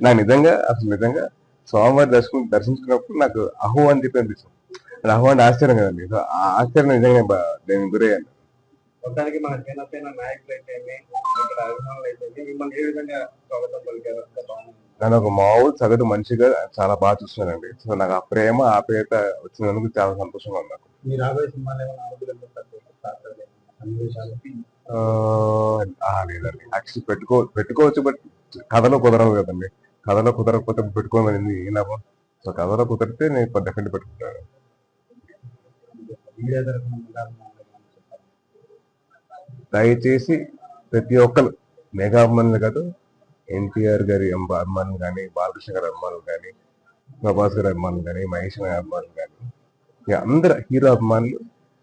నాకు నిజంగా అసలు నిజంగా స్వామివారి దర్శనం దర్శించుకున్నప్పుడు నాకు అహో అని చెప్పి అనిపిస్తుంది. అది అహో అంటే ఆశ్చర్యం కదండి. సో ఆ ఆశ్చర్యం నిజంగా నేను గురయ్యాను మొత్తానికి మన జనసేన నాయకులు అయితే ఇక్కడ అభిమానులు అయితే మిమ్మల్ని ఏ విధంగా స్వాగతం పలికారు అంత బాగుంది. నన్ను ఒక మామూలు సగటు మనిషిగా చాలా బాగా చూస్తున్నానండి సో నాకు ఆ ప్రేమ ఆప్యాయత వచ్చినందుకు చాలా సంతోషంగా ఉంది నాకు. లేదండి. యాక్చువల్లీ పెట్టుకో పెట్టుకోవచ్చు బట్ కథలో కుదరదు కదండి. కథలో కుదరకపోతే పెట్టుకోమని ఏ లాభం? సో కథలో కుదిరితే నేను డెఫినెట్ పెట్టుకుంటాను. దయచేసి ప్రతి ఒక్కరు మెగా అభిమానులు కాదు ఎన్టీఆర్ గారి అభిమానులు కానీ బాలకృష్ణ గారి అభిమానులు కానీ ప్రభాస్ గారి అభిమానులు కానీ మహేష్ గారి అభిమానులు కానీ అందరు హీరో అభిమానులు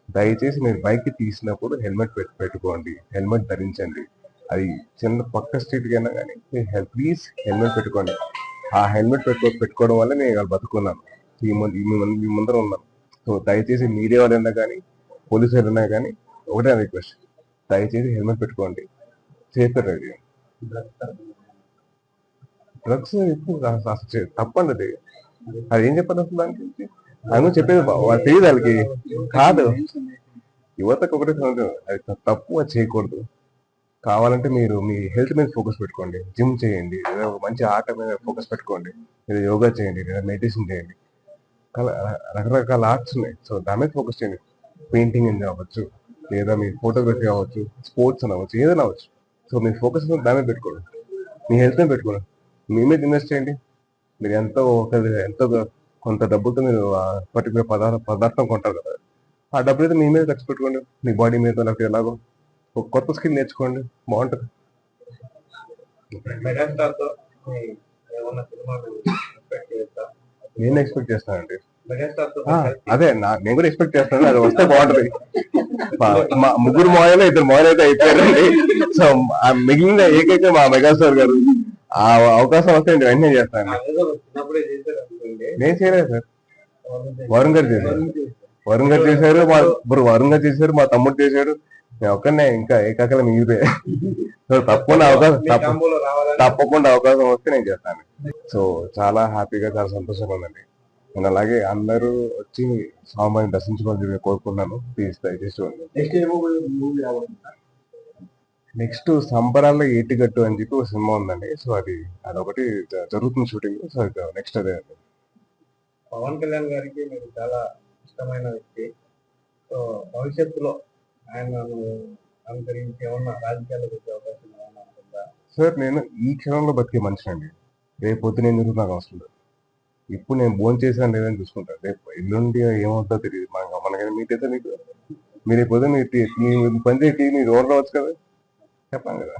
దయచేసి మీరు బైక్ తీసినప్పుడు హెల్మెట్ పెట్టు పెట్టుకోండి. హెల్మెట్ ధరించండి. అది చిన్న పక్క స్ట్రీట్ కైనా కానీ ప్లీజ్ హెల్మెట్ పెట్టుకోండి. ఆ హెల్మెట్ పెట్టుకో పెట్టుకోవడం వల్ల నేను ఇవాళ బతుకున్నాను. ఈ మీ ముందర ఉన్నాను. సో దయచేసి మీడియా వాళ్ళైనా కానీ పోలీసు వాళ్ళైనా కానీ ఒకటే రిక్వెస్ట్ దయచేసి హెల్మెట్ పెట్టుకోండి. సేఫ్గా డ్రైవ్ డ్రగ్స్ ఎక్కువ ఇప్పుడు అసలు తప్పండి అది. అది ఏం చెప్పాలి అసలు దాని గురించి చెప్పేది వాళ్ళు తెలియదు వాళ్ళకి. కాదు. యువతకు ఒకటే అది తప్పు అది చేయకూడదు. కావాలంటే మీరు మీ హెల్త్ మీద ఫోకస్ పెట్టుకోండి. జిమ్ చేయండి. లేదా ఒక మంచి ఆట మీద ఫోకస్ పెట్టుకోండి. లేదా యోగా చేయండి. లేదా మెడిటేషన్ చేయండి. రకరకాల ఆర్ట్స్ ఉన్నాయి. సో దాని మీద ఫోకస్ చేయండి. పెయింటింగ్ అని అవ్వచ్చు లేదా మీ ఫోటోగ్రఫీ అవ్వచ్చు స్పోర్ట్స్ అని అవ్వచ్చు ఏదైనా అవ్వచ్చు సో మీ ఫోకస్ దాని మీద పెట్టుకోండి. మీ హెల్త్ మీద పెట్టుకోండి. మీ మీద ఇన్వెస్ట్ చేయండి. మీరు ఎంతో ఎంతో కొంత డబ్బులతో మీరు పర్టికులర్ పదార్థం పదార్థం కొంటారు కదా. ఆ డబ్బులు అయితే మీ మీద ఖర్చు పెట్టుకోండి. మీ బాడీ మీద లేకపోతే ఎలాగో ఒక కొత్త స్కిల్ నేర్చుకోండి. బాగుంటుంది. నేను ఎక్స్పెక్ట్ చేస్తానండి. అదే నా నేను కూడా ఎక్స్పెక్ట్ చేస్తాను. అది వస్తే బాగుంటది. ముగ్గురు మోయలు ఇద్దరు మోయలు అయితే అయిపోయారండి. సో మిగిలిన ఏకైక మా మెగాస్టార్ గారు ఆ అవకాశం వస్తే నేను వెంటనే చేస్తాను. నేను చేయలేదు సార్. వరుణ్ గారు చేశారు. వరుణ్ గారు చేశారు మా ఇప్పుడు వరుణ్ గారు చేశారు మా తమ్ముడు చేశాడు. నేను ఒక్కనే ఇంకా ఏకాకల మిగిలిపోయా. సో తప్పకుండా అవకాశం తప్పకుండా అవకాశం వస్తే నేను చేస్తాను. సో చాలా హ్యాపీగా చాలా సంతోషంగా ఉందండి. నేను అలాగే అందరూ వచ్చి స్వామిని దర్శించుకోవాలని కోరుకున్నాను ప్లీజ్ దయచేసి నెక్స్ట్ సంబరాల్లో ఏటిగట్టు అని చెప్పి ఒక సినిమా ఉందండి. సో అది అదొకటి జరుగుతుంది షూటింగ్ సో నెక్స్ట్ అదే పవన్ కళ్యాణ్ గారికి మీరు చాలా ఇష్టమైన వ్యక్తి. సో భవిష్యత్తులో ఆయనను అనుకరించి ఏమన్నా రాజకీయాలకు వచ్చే అవకాశం ఏమన్నా ఉంటుందా? సార్ నేను ఈ క్షణంలో బతికే మనిషి అండి రేపు పొద్దున ఏం జరుగుతుందో నాకు అవసరం లేదు. ఇప్పుడు నేను భోజనం చేశాను లేదని చూసుకుంటాను రేపు ఎల్లుండి ఏమవుతుందో తెలియదు మనకి మనకైనా మీకైతే మీకు మీరు రేపు పొద్దున మీ పని చేసి మీరు ఓవర్ రావచ్చు కదా? చెప్పాను కదా.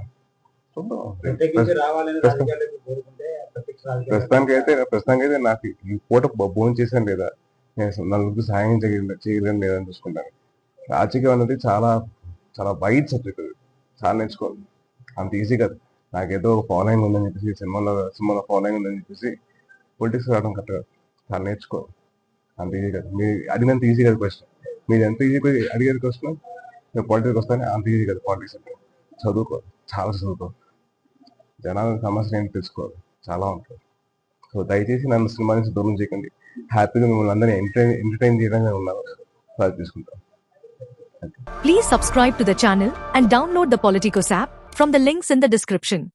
ప్రస్తుతానికి అయితే ప్రస్తుతానికి అయితే నాకు ఈ పూట భోజనం చేశాను లేదా? నేను నలుగురికి సాయం చేయగల చేయలేని లేదని చూసుకుంటాను రాజకీయం అనేది చాలా చాలా వైడ్ సబ్జెక్ట్ అది. చాలా నేర్చుకోవాలి. అంత ఈజీ కాదు. నాకేదో ఫాలోయింగ్ ఉందని చెప్పేసి సినిమాలో సినిమాలో ఫాలోయింగ్ ఉందని చెప్పేసి పొలిటిక్స్ రావడం కరెక్ట్ కాదు. చాలా నేర్చుకోవాలి అంత ఈజీ కాదు. మీరు అడిగినంత ఈజీ కాదు క్వశ్చన్ మీరు ఎంత ఈజీ అడిగేది క్వశ్చన్ మీరు పాలిటిక్స్ వస్తానే అంత ఈజీ కాదు పాలిటిక్స్ అంటే. చదువుకో. చాలా చదువుకో. జనాల సమస్యలు ఏంటి తెలుసుకోవాలి. చాలా ఉంటుంది సో దయచేసి నన్ను సినిమా నుంచి దూరం చేయకండి హ్యాపీగా మిమ్మల్ని అందరినీ ఎంటర్టైన్ ఎంటర్టైన్ చేయడానికి ఉన్నాను సో తీసుకుంటాను Please subscribe to the channel and download the Politicos app from the links in the description.